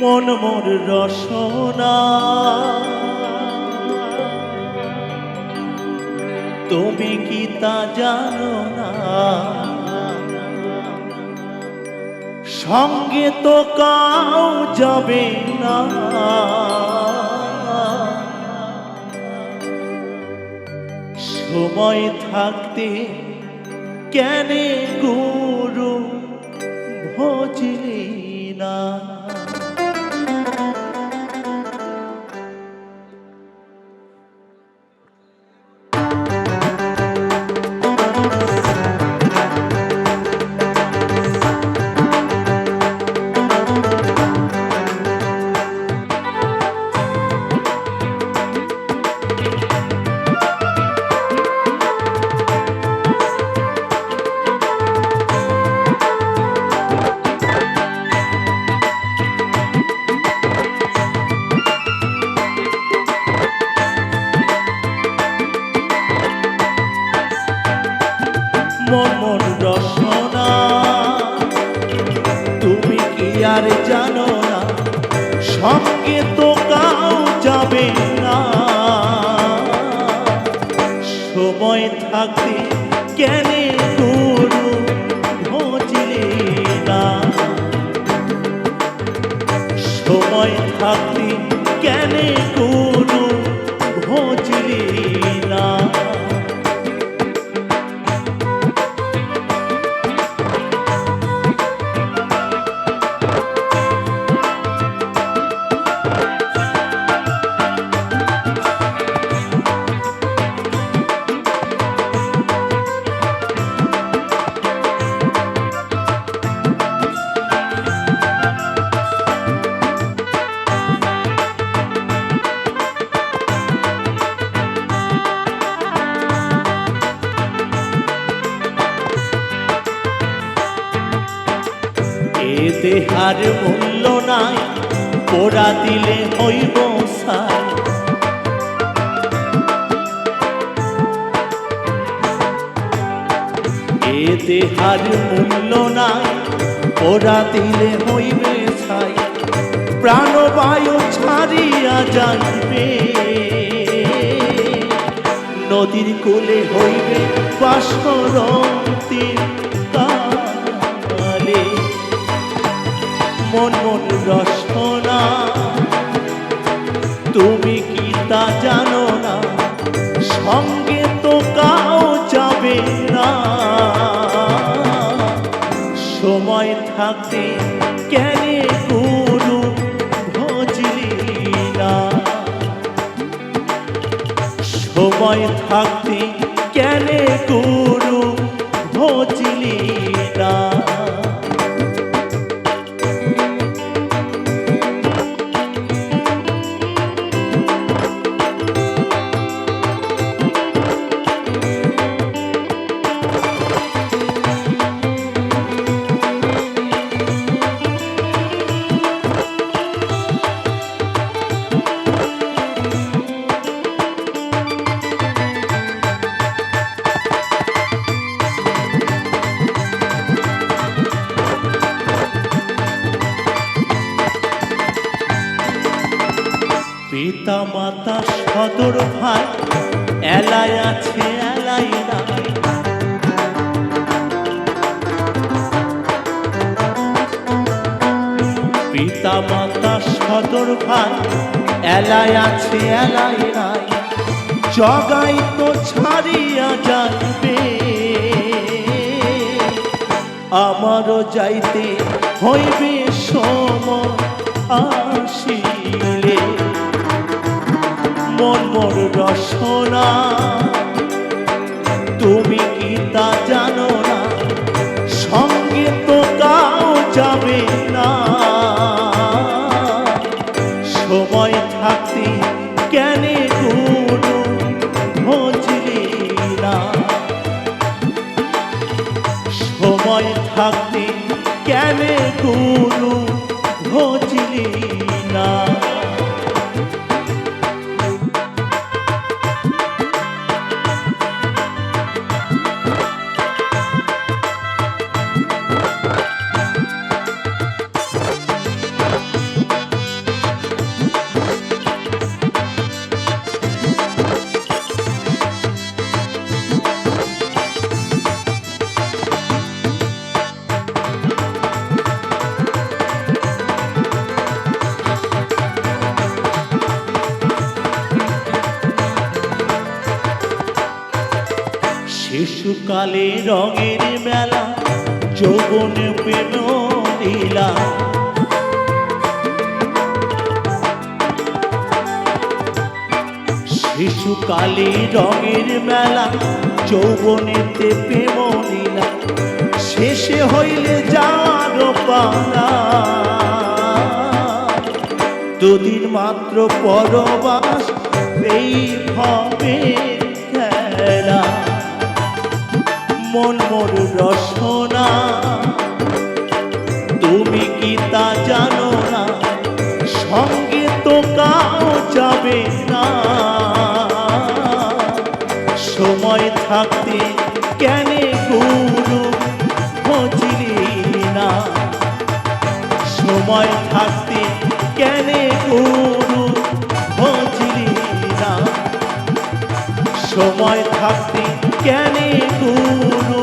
মন মোর রসনা। তুমি কি তা জানো না? সঙ্গে তো কাউ যাবে না। সময় থাকতে কেন গুরু ভজলি না? আর জানো না সঙ্গে তো কাউ যাবে না। সময় থাকতে কেন গুরু দেহার মূল্য নাই, পোড়া দিলে হইব সাই এ দেহার মূল্য নাই, পোড়া দিলে হইবে ছাই প্রাণবায়ু ছাড়িয়া যাইবে। নদীর কোলে হইবে বাসরতি সময় থাকতে কেন গুরু ভজলি না? পিতা মাতা সদর ভাই, এলাই আছে, এলাই পিতা মাতা সদর ভাই, এলাই আছে, এলাই নাই। জগাই তো ছাড়িয়া যাইবে। আমারও যাইতে হইবে সময় মন মোর রসনা। তুমি কি তা জানো না? সঙ্গে তো কাউ যাবে না। সময় থাকতে কেনে ভজলি না? সময় থাকতে কেনে গুরু ভজলি না? শিশুকালে রঙের মেলা, যৌবন প্রেম লীলা। শিশুকালে রঙের মেলা, যৌবনেতে প্রেম লীলা। শেষে হইলে যার পালা। দুদিন মাত্র পরবাস, এই হবে খেলা। মন মোর রসনা। তুমি কি তা জানো না? সঙ্গে তো কাউ যাবে না। সময় থাকতে কেন গুরু খোঁজলি না? সময় থাকতে কেন গুরু খোঁজলি না? সময় থাকতে জ্ঞানী গুরু